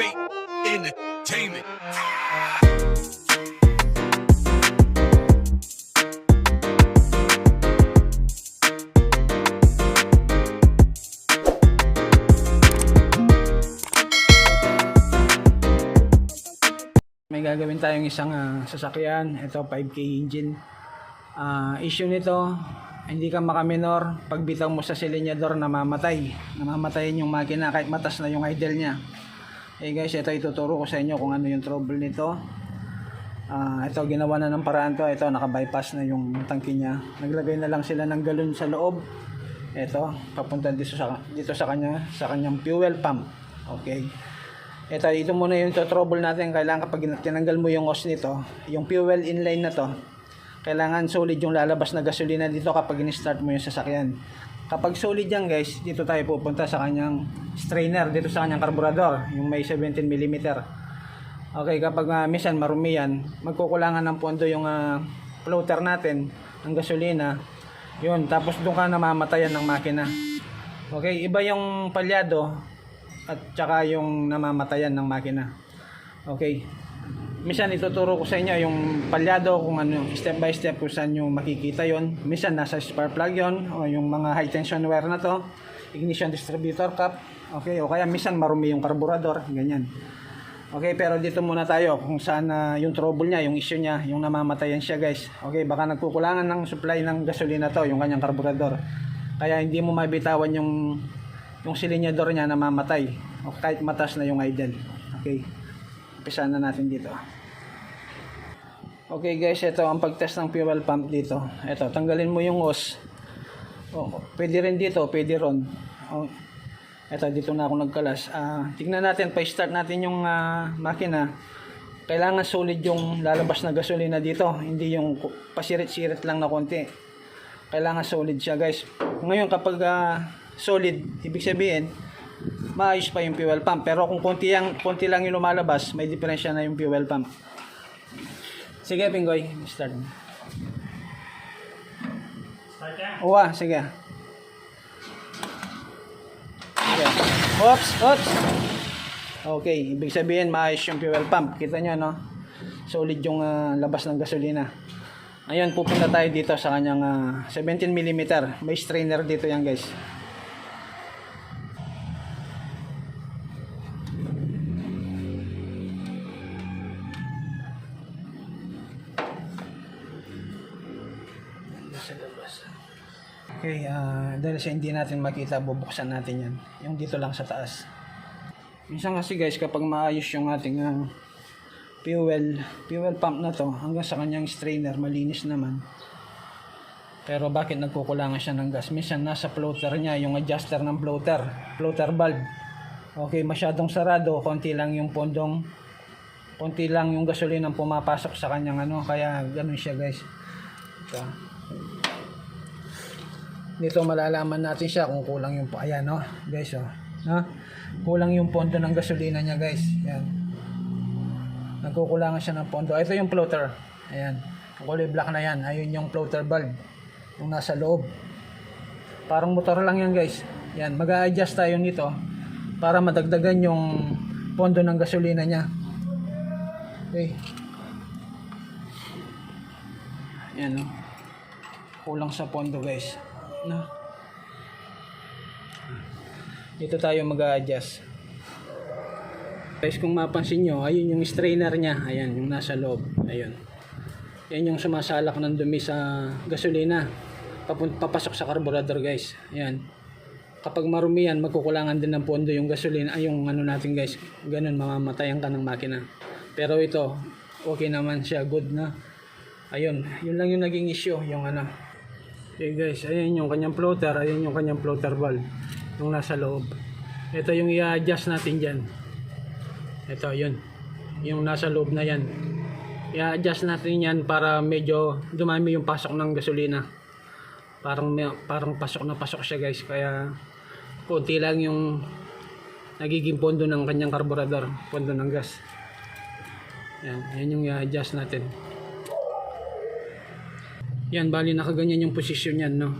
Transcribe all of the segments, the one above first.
bait entertainment. May gagawin tayong isang ah, sasakyan. Ito, 5K engine. Ah, issue nito, hindi ka makaminor. Pag bitaw mo sa silinyador, namamatay. Namamatayin yung makina kahit matas na yung idle niya. Eh guys, ito ituturo ko sa inyo kung ano yung trouble nito. Ah, ito, ginawa na ng paraan to. Ito, naka-bypass na yung tangke niya. Naglagay na lang sila ng galon sa loob. Ito, papunta dito sa, dito sa kanya, sa kanyang fuel pump. Okay. Ito, ito muna yung to trouble natin. Kailangan kapag tinanggal mo yung hose nito, yung fuel inline na to, kailangan solid yung lalabas na gasolina dito kapag in-start mo yung sasakyan. Kapag solid yan guys, dito tayo pupunta sa kanyang strainer, dito sa kanyang carburetor, yung may 17 mm. Okay, kapag uh, minsan marumi yan, magkukulangan ng pondo yung ah, floater natin ng gasolina. Yun, tapos doon ka namamatayan ng makina. Okay, iba yung palyado at saka yung namamatayan ng makina. Okay. Minsan ituturo ko sa inyo yung palyado kung ano, step by step kung saan nyo makikita yon. Minsan nasa spark plug yon o yung mga high tension wire na to, ignition distributor cap. Okay, o kaya minsan marumi yung carburetor, ganyan. Okay, pero dito muna tayo kung saan na yung trouble niya, yung issue niya, yung namamatayan siya guys. Okay, baka nagkukulangan ng supply ng gasolina to, yung kanyang carburetor. Kaya hindi mo mabitawan yung yung silinyador niya namamatay o kahit matas na yung idle. Okay. Umpisa na natin dito. Okay guys, ito ang pag-test ng fuel pump dito. Ito, tanggalin mo yung hose. Oh, pwede rin dito, pwede ron. Oh, ito, dito na ako nagkalas. Ah, tignan natin, pa-start natin yung ah, makina. Kailangan solid yung lalabas na gasolina dito. Hindi yung pasirit-sirit lang na konti. Kailangan solid siya guys. Ngayon kapag ah, solid, ibig sabihin, maayos pa yung fuel pump. Pero kung konti, lang, konti lang yung lumalabas, may diferensya na yung fuel pump. Sige, Pingoy. Start. Uwa, sige. Sige. Oops, oops. Okay, ibig sabihin maayos yung fuel pump. Kita nyo, no? Solid yung ah, labas ng gasolina. Ayun, pupunta tayo dito sa kanyang ah, 17 mm. May strainer dito yan, guys. Sa labas. Okay, ah, dahil sa hindi natin makita, bubuksan natin yan. Yung dito lang sa taas. Minsan kasi guys, kapag maayos yung ating ah, fuel, fuel pump na to, hanggang sa kanyang strainer, malinis naman. Pero bakit nagkukulangan siya ng gas? Minsan nasa floater niya, yung adjuster ng floater, floater valve. Okay, masyadong sarado, konti lang yung pondong, konti lang yung gasolina ang pumapasok sa kanyang ano, kaya ganun siya guys. Ito dito malalaman natin siya kung kulang yung ayan no? Guys oh. No? Kulang yung pondo ng gasolina niya guys. Yan nagkukulangan siya ng pondo. Ito yung floater. Ayan. Kulay black na yan. Ayun yung floater valve yung nasa loob. Parang motor lang yan guys. Yan mag adjust tayo nito para madagdagan yung pondo ng gasolina niya. Okay. Yan no? Kulang sa pondo guys no dito tayo mag-adjust guys kung mapansin nyo ayun yung strainer niya. Ayan yung nasa loob. Ayun. Yan yung sumasalak ng dumi sa gasolina. Papasok sa carburetor guys. Ayan. Kapag marumi yan magkukulangan din ng pondo yung gasolina ay yung ano natin guys. Ganun mamamatayan ka ng makina. Pero ito okay naman siya. Good na. Ayun. Yun lang yung naging issue yung ano Okay guys, ayan yung kanyang floater, ayan yung kanyang floater valve yung nasa loob. Ito yung i-adjust natin dyan. Ito, yun. Yung nasa loob na yan. I-adjust natin yan para medyo dumami yung pasok ng gasolina. Parang, parang pasok na pasok siya guys. Kaya konti lang yung nagiging pondo ng kanyang carburetor. Pondo ng gas. Yan, yan yung i-adjust natin. Yan, bali nakaganyan yung posisyon yan, no?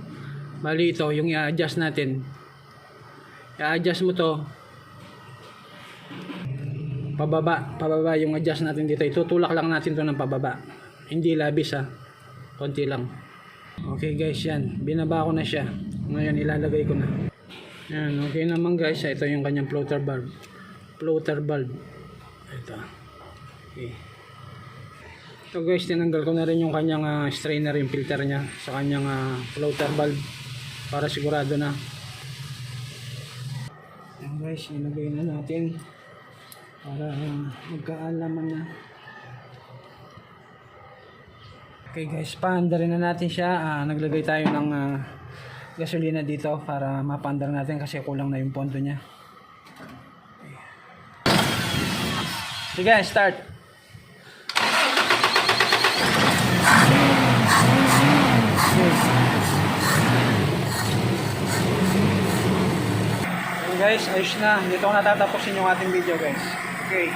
Bali ito, yung i-adjust natin. I-adjust mo to. pababa, pababa yung adjust natin dito. Itutulak lang natin to ng pababa. Hindi labis ha. Konti lang. Okay guys, yan. Binaba ko na siya. Ngayon ilalagay ko na. Yan, okay naman guys. Ito yung kanyang floater valve. Floater valve. Ito. Okay. So guys, tinanggal ko na rin yung kanyang ah, strainer, yung filter niya sa kanyang ah, floater valve para sigurado na. Yan guys, ilagay na natin para ah, magkaalaman na. Okay guys, paanda rin na natin siya. Ah, naglagay tayo ng ah, gasolina dito para mapandar natin kasi kulang na yung pondo niya. Sige, start. Okay guys, ayos na. Dito ko natatapusin yung ating video guys. Okay.